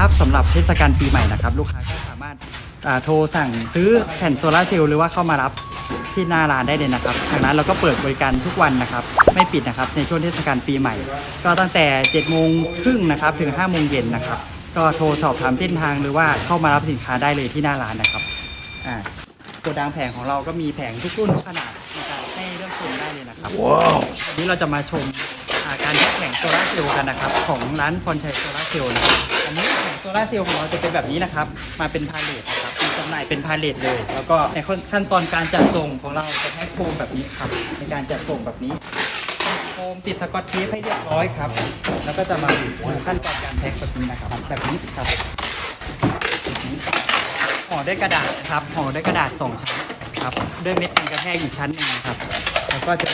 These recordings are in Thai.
ครับสำหรับเทศกาลปีใหม่นะครับ ลูกค้าก็สามารถอ่าโทรสั่งซื้อแผ่นโซลาร์เซลล์หรือว่าเข้ามารับที่หน้าร้านได้เลยนะครับทางร้านเราก็เปิดบริการทุกวันนะครับ ไม่ปิดนะครับในช่วงเทศกาลปีใหม่ ก็ตั้งแต่7โมงครึ่งนะครับถึง5โมงเย็นนะครับ ก็โทรสอบถามเส้นทางหรือว่าเข้ามารับสินค้าได้เลยที่หน้าร้านนะครับอ่าโกดังแผงของเราก็มีแผงทุกรุ่นทุกขนาดในการให้เลือกชมได้เลยนะครับวันนี้เราจะมาชมอ่า การแยกแผงโซลาร์เซลล์กันนะครับ ของร้านพรชัยโซลาร์เซลล์นะครับอันนี้แผงโซลาร์เซลล์ของเราจะเป็นแบบนี้นะครับ มาเป็นพาเลทนะครับมีจำหน่ายเป็นพาเลทเลย แล้วก็ในขั้นตอนการจัดส่งของเราจะแพ็คโฟมแบบนี้ครับ ในการจัดส่งแบบนี้โฟมติดสกอตเทปให้เรียบร้อยครับ แล้วก็จะมาขั้นตอนการแพ็คแบบนี้นะครับแบบนี้ครับห่อด้วยกระดาษนะครับห่อด้วยกระดาษสองชั้นครับ ด้วยเม็ดกันกระแทกอีกชั้นหนึ่งครับ แล้วก็จะ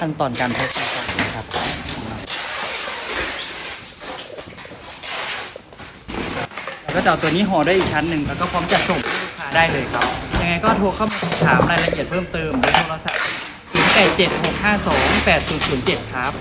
ขั้นตอนการแพ็คต่านะครับแล้วก็จะเอาตัวนี้ห่อได้อีกชั้นหนึ่งแล้วก็พร้อมจัดส่งให้ลูกค้าได้เลยครับยังไงก็โทรเข้ามาสอบถามรายละเอียดเพิ่มเติมหรือโทรศัพท์ 0 8 7 6 5 2 8 0 0 7 ครับ